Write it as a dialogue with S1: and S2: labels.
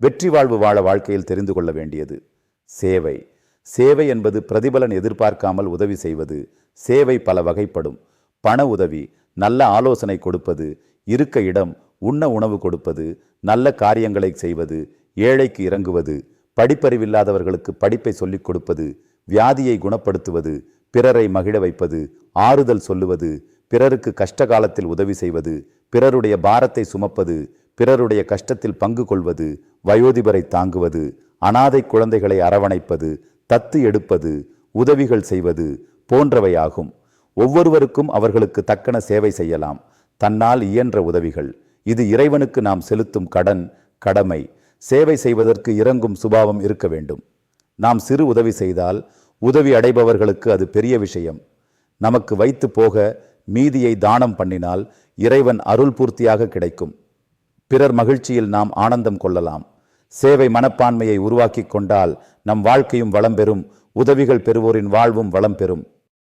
S1: வெற்றி வாழ்வு வாழ வாழ்க்கையில் தெரிந்து கொள்ள வேண்டியது சேவை. சேவை என்பது பிரதிபலன் எதிர்பார்க்காமல் உதவி செய்வது. சேவை பல வகைப்படும். பண உதவி நல்ல ஆலோசனை கொடுப்பது இருக்க இடம் உண்ண உணவு கொடுப்பது நல்ல காரியங்களை செய்வது ஏழைக்கு இறங்குவது படிப்பறிவில்லாதவர்களுக்கு படிப்பை சொல்லிக் கொடுப்பது வியாதியை குணப்படுத்துவது பிறரை மகிழ வைப்பது ஆறுதல் சொல்லுவது பிறருக்கு கஷ்ட காலத்தில் உதவி செய்வது பிறருடைய பாரத்தை சுமப்பது பிறருடைய கஷ்டத்தில் பங்கு கொள்வது வயோதிபரை தாங்குவது அனாதை குழந்தைகளை அரவணைப்பது தத்து எடுப்பது உதவிகள் செய்வது போன்றவையாகும். ஒவ்வொருவருக்கும் அவர்களுக்கு தக்கன சேவை செய்யலாம். தன்னால் இயன்ற உதவிகள். இது இறைவனுக்கு நாம் செலுத்தும் கடன் கடமை. சேவை செய்வதற்கு இறங்கும் சுபாவம் இருக்க வேண்டும். நாம் சிறு உதவி செய்தால் உதவி அடைபவர்களுக்கு அது பெரிய விஷயம். நமக்கு வைத்து போக மீதியை தானம் பண்ணினால் இறைவன் அருள் பூர்த்தியாக கிடைக்கும். பிறர் மகிழ்ச்சியில் நாம் ஆனந்தம் கொள்ளலாம். சேவை மனப்பான்மையை உருவாக்கிக் கொண்டால் நம் வாழ்க்கையும் வளம் பெறும். உதவிகள் பெறுவோரின் வாழ்வும் வளம் பெறும்.